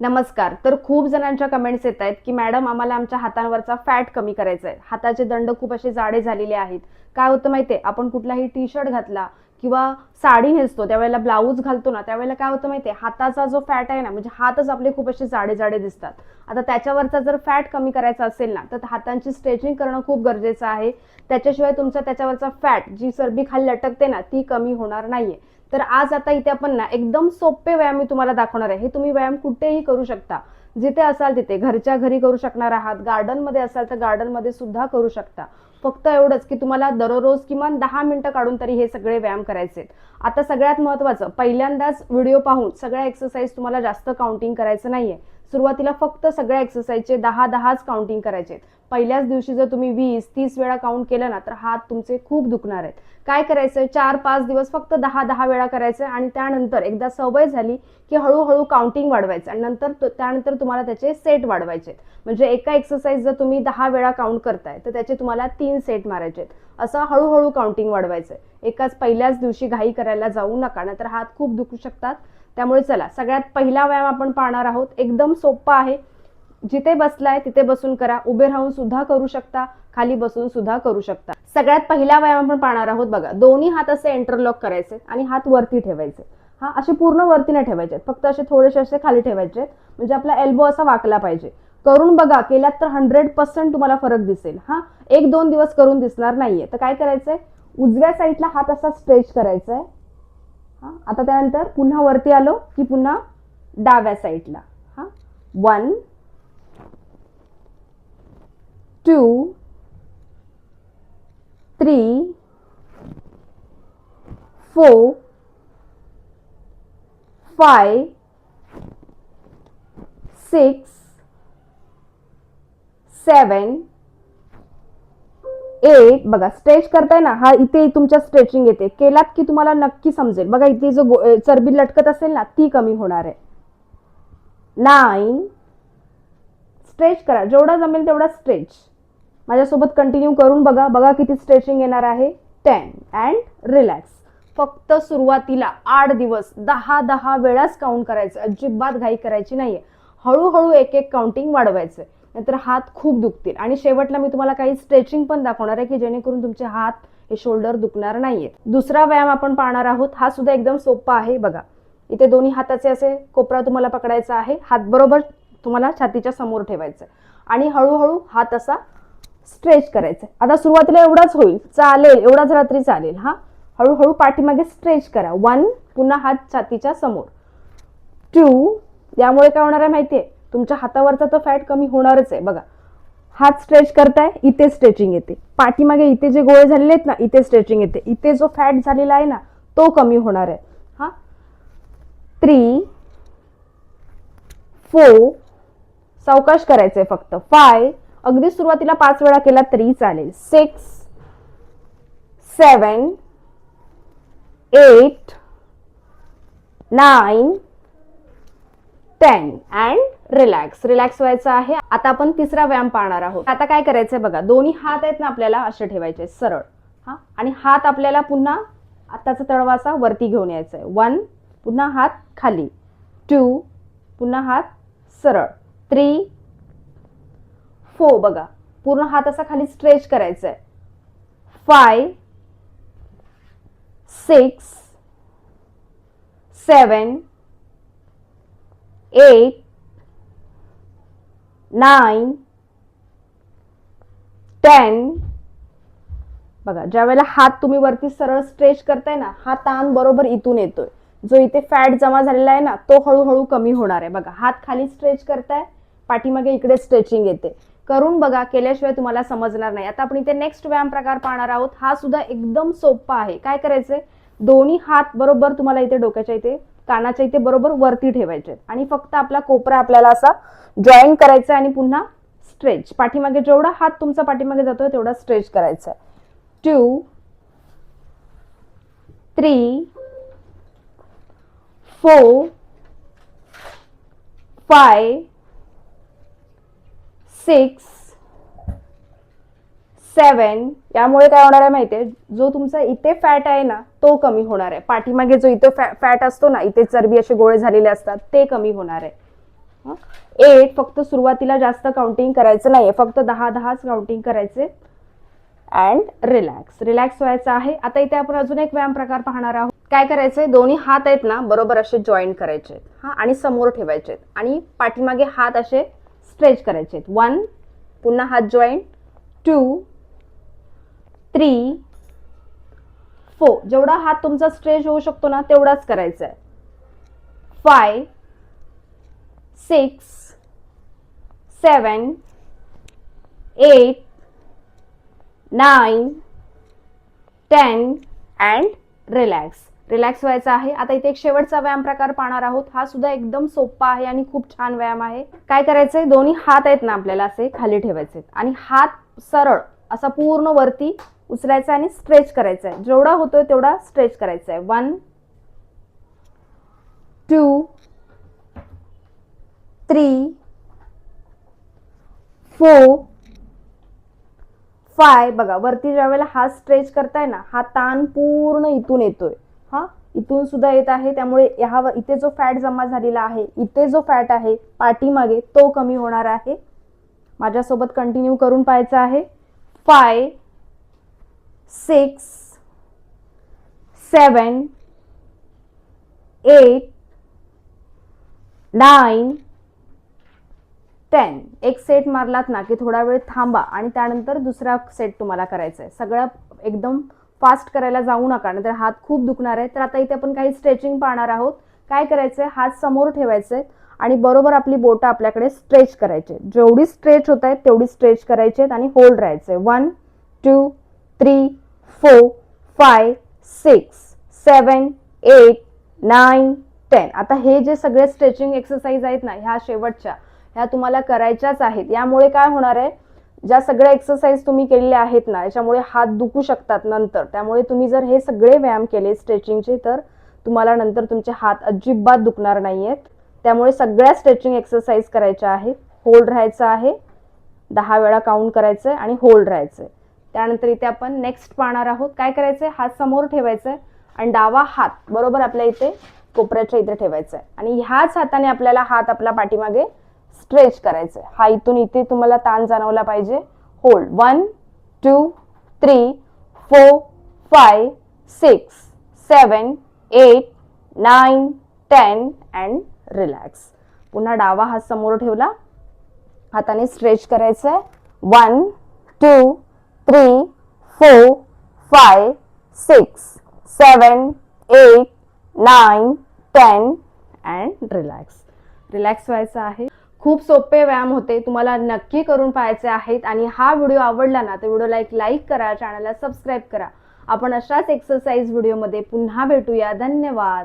नमस्कार. तर खूप जणांच्या कमेंट्स येत आहेत की मॅडम आम्हाला आमच्या हातांवरचा फॅट कमी करायचा आहे हाताचे दंड खूप असे जाडे झालेले आहेत. काय होतं माहितीये? आपण कुठलाही टी शर्ट घातला किंवा साडी नेसतो त्यावेळेला ब्लाऊज घालतो ना त्यावेळेला काय होतं माहितीये? हाताचा जो फॅट आहे ना म्हणजे हातच आपले खूप असे जाडे जाडे दिसतात. आता त्याच्यावरचा जर फॅट कमी करायचा असेल ना तर हातांची स्ट्रेचिंग करणं खूप गरजेचं आहे. त्याच्याशिवाय तुमचा त्याच्यावरचा फॅट जी चरबी खाली लटकते ना ती कमी होणार नाहीये. तर आज आता इथे आपण ना एकदम सोपे व्यायाम मी तुम्हाला दाखवणार आहे. हे तुम्ही व्यायाम कुठेही करू शकता. जिथे असाल तिथे. घरच्या घरी करू शकणार आहात. गार्डनमध्ये असाल तर गार्डनमध्ये सुद्धा करू शकता. फक्त एवढंच की तुम्हाला दररोज किमान दहा मिनिटं काढून तरी हे सगळे व्यायाम करायचे आहेत. आता सगळ्यात महत्वाचं पहिल्यांदाच व्हिडिओ पाहून सगळ्या एक्सरसाइज तुम्हाला जास्त काउंटिंग करायचं नाहीये. सुरुवातीला फक्त सगळ्या एक्सरसाइजचे दहा दहाच काउंटिंग करायचे आहेत. पहिल्याच दिवशी जर तुम्ही वीस तीस वेळा काउंट केलं ना तर हात तुमचे खूप दुखणार आहेत. काय करायचं चार पाच दिवस फक्त दहा दहा वेळा करायचं आणि त्यानंतर एकदा सवय झाली की हळूहळू काउंटिंग वाढवायचं आणि नंतर त्यानंतर तुम्हाला त्याचे सेट वाढवायचे म्हणजे एका एक्सरसाइज जर तुम्ही दहा वेळा काउंट करताय तर त्याचे तुम्हाला तीन सेट मारायचे आहेत. असं हळूहळू काउंटिंग वाढवायचं एकाच पहिल्याच दिवशी घाई करायला जाऊ नका नाहीतर हात खूप दुखू शकतात. त्यामुळे चला सगळ्यात पहिला व्यायाम आपण पाहणार आहोत. एकदम सोपा आहे. जिथे बसलाय तिथे बसून करा. उभे राहून सुद्धा करू शकता. खाली बसून सुद्धा करू शकता. सगळ्यात पहिला व्यायाम आपण पाहणार आहोत बघा. दोन्ही हात असे इंटरलॉक करायचे आणि हात वरती ठेवायचे. हा असे पूर्ण वरती नाही ठेवायचे. फक्त असे थोडेसे असे खाली ठेवायचे. म्हणजे आपला एल्बो असा वाकला पाहिजे. करून बघा केलात तर हंड्रेड पर्सेंट तुम्हाला फरक दिसेल. हा एक दोन दिवस करून दिसणार नाहीये. तर काय करायचंय? उजव्या साईडला हात असा स्ट्रेच करायचा आहे आता त्यानंतर पुन्हा वरती आलो की पुन्हा डाव्या साईडला. हा? One two three four five six seven एक बघा स्ट्रेच करताय ना हा इथे तुमच्या स्ट्रेचिंग येते. केलात की तुम्हाला नक्की समजेल. बघा इथे जो चरबी लटकत असेल ना ती कमी होणार आहे. नाईन स्ट्रेच करा. जेवढा जमेल तेवढा स्ट्रेच माझ्यासोबत कंटिन्यू करून बघा. बघा किती स्ट्रेचिंग येणार आहे. टेन अँड रिलॅक्स फक्त सुरुवातीला आठ दिवस दहा दहा वेळाच काउंट करायचं. अजिबात घाई करायची नाहीये. हळूहळू एक एक काउंटिंग वाढवायचं नाहीतर हात खूप दुखतील. आणि शेवटला मी तुम्हाला काही स्ट्रेचिंग पण दाखवणार आहे की जेणेकरून तुमचे हात हे शोल्डर दुखणार नाहीये दुसरा व्यायाम आपण पाहणार आहोत. हा सुद्धा एकदम सोपा आहे बघा. इथे दोन्ही हाताचे असे कोपरा तुम्हाला पकडायचा आहे. हात बरोबर तुम्हाला छातीच्या समोर ठेवायचं आणि हळूहळू हात असा स्ट्रेच करायचा आहे. आता सुरुवातीला एवढाच होईल. चालेल. एवढाच रात्री चालेल हा. हळूहळू पाठीमागे स्ट्रेच करा. वन पुन्हा हात छातीच्या समोर. टू यामुळे काय होणार आहे माहिती आहे तुमच्या हातावरचा तर फॅट कमी होणारच आहे बघा. हात स्ट्रेच करताय इथे स्ट्रेचिंग येते. पाठीमागे इथे जे गोळे झालेले आहेत ना इथे स्ट्रेचिंग येते. इथे जो फॅट झालेला आहे ना तो कमी होणार आहे. हा? थ्री फोर सावकाश करायचंय फक्त. फाय अगदी सुरुवातीला पाच वेळा केला तरी चालेल. Six seven eight nine ten and relax relax व्हायचं आहे. आता आपण तिसरा व्यायाम पाहणार आहोत. आता काय करायचंय बघा दोन्ही हात आहेत ना आपल्याला असे ठेवायचे सरळ. हा? आणि हात आपल्याला पुन्हा आताचा तळवा असा वरती घेऊन यायचा आहे वन पुन्हा हात खाली. टू पुन्हा हात सरळ. थ्री फोर बघा पूर्ण हात असा खाली स्ट्रेच करायचा आहे five six seven eight nine ten. बघा ज्या वेळेला हात तुम्ही वरती सरळ स्ट्रेच करताय ना हा ताण बरोबर इथून येतोय. जो इथे फॅट जमा झालेला आहे ना तो हळूहळू कमी होणार आहे. बघा हात खाली स्ट्रेच करताय पाठीमागे इकडे स्ट्रेचिंग येते. करून बघा केल्याशिवाय तुम्हाला समजणार नाही. आता आपण इथे नेक्स्ट व्यायाम प्रकार पाहणार आहोत. हा सुद्धा एकदम सोपा आहे. काय करायचंय? दोन्ही हात बरोबर तुम्हाला इथे डोक्याच्या इथे कानाच्या इथे बरोबर वरती ठेवायचे आणि फक्त आपला कोपरा आपल्याला असा जॉईन करायचा आहे आणि पुन्हा स्ट्रेच पाठीमागे जेवढा हात तुमचा पाठीमागे जातोय तेवढा स्ट्रेच करायचा आहे. Two three four five six seven यामुळे काय होणार आहे माहितीये? जो तुमचा इथे फॅट आहे ना तो कमी होणार आहे. पाठीमागे जो इथे फॅट असतो ना इथे चरबी असे गोळे झालेले असतात ते कमी होणार आहे. एट फक्त सुरुवातीला जास्त काउंटिंग करायचं नाहीये. फक्त दहा दहाच काउंटिंग करायचे. अँड रिलॅक्स रिलॅक्स व्हायचं आहे. आता इथे आपण अजून एक व्यायाम प्रकार पाहणार आहोत. काय करायचंय? दोन्ही हात आहेत ना बरोबर असे जॉईन करायचे हा? आणि समोर ठेवायचे आणि पाठीमागे हात असे स्ट्रेच करायचे वन पुन्हा हात जॉईंट टू थ्री फोर जेवढा हात तुमचा स्ट्रेच होऊ शकतो ना तेवढाच करायचा आहे five six seven eight nine ten and relax relax व्हायचा आहे. आता इथे एक शेवटचा व्यायाम प्रकार पाहणार आहोत. हा सुद्धा एकदम सोपा आहे आणि खूप छान व्यायाम आहे. काय करायचंय? दोन्ही हात आहेत ना आपल्याला असे खाली ठेवायचे आणि हात सरळ असा पूर्ण वरती उचलायचा आणि स्ट्रेच करायचा आहे जेवढा होतोय तेवढा स्ट्रेच करायचा आहे one two three four five बघा वरती ज्या वेळेला हात स्ट्रेच करताय ना हा ताण पूर्ण इथून येतोय. हा? इथून सुद्धा येत आहे. त्यामुळे ह्या इथे जो फॅट जमा झालेला आहे इथे जो फॅट आहे पाठीमागे तो कमी होणार आहे. माझ्यासोबत कंटिन्यू करून पाहायचा आहे. Five six seven eight nine ten. एक सेट मारलात ना की थोडा वेळ थांबा आणि त्यानंतर दुसरा सेट तुम्हाला करायचा आहे. सगळं एकदम फास्ट करायला जाऊ नका नंतर हात खूप दुखणार आहे. तर आता इथे आपण काही स्ट्रेचिंग पाहणार आहोत. काय करायचं आहे? हात समोर ठेवायचे आणि बरोबर आपली बोटं आपल्याकडे स्ट्रेच करायचे जेवढी स्ट्रेच होत आहेत तेवढी स्ट्रेच करायची आहेत आणि होल्ड राहायचे one two three four five six seven eight nine ten आता हे जे सगळे स्ट्रेचिंग एक्सरसाइज आहेत ना ह्या शेवटच्या ह्या तुम्हाला करायच्याच आहेत. यामुळे काय होणार आहे? ज्या सगळ्या एक्सरसाइज तुम्ही केलेल्या आहेत ना याच्यामुळे हात दुखू शकतात नंतर. त्यामुळे तुम्ही जर हे सगळे व्यायाम केले स्ट्रेचिंगचे तर तुम्हाला नंतर तुमचे हात अजिबात दुखणार नाही आहेत त्यामुळे सगळ्या स्ट्रेचिंग एक्सरसाइज करायच्या आहेत. होल्ड राहायचं आहे. दहा वेळा काउंट करायचं आहे आणि होल्ड राहायचं आहे त्यानंतर इथे आपण नेक्स्ट पाहणार आहोत. काय करायचं आहे हात समोर ठेवायचा आहे आणि डावा हात बरोबर आपल्या इथे कोपऱ्याच्या इथे ठेवायचा आहे आणि ह्याच हाताने आपल्याला हात आपल्या पाठीमागे स्ट्रेच करायचा आहे हा इथून इथे तुम्हाला ताण जाणवला पाहिजे. Hold one two three four five six seven eight nine ten and relax पुन्हा डावा हात समोर ठेवला. हाताने स्ट्रेच करायचं आहे one two three four five six seven eight nine ten and relax. Relax व्हायचं आहे. खूप सोपे व्यायाम होते. तुम्हाला नक्की करून पाहायचे आहेत आणि हा व्हिडिओ आवडला ना तर व्हिडिओला एक लाईक करा चॅनलला सबस्क्राईब करा. आपण अशाच एक्सरसाइज व्हिडिओमध्ये पुन्हा भेटूया. धन्यवाद.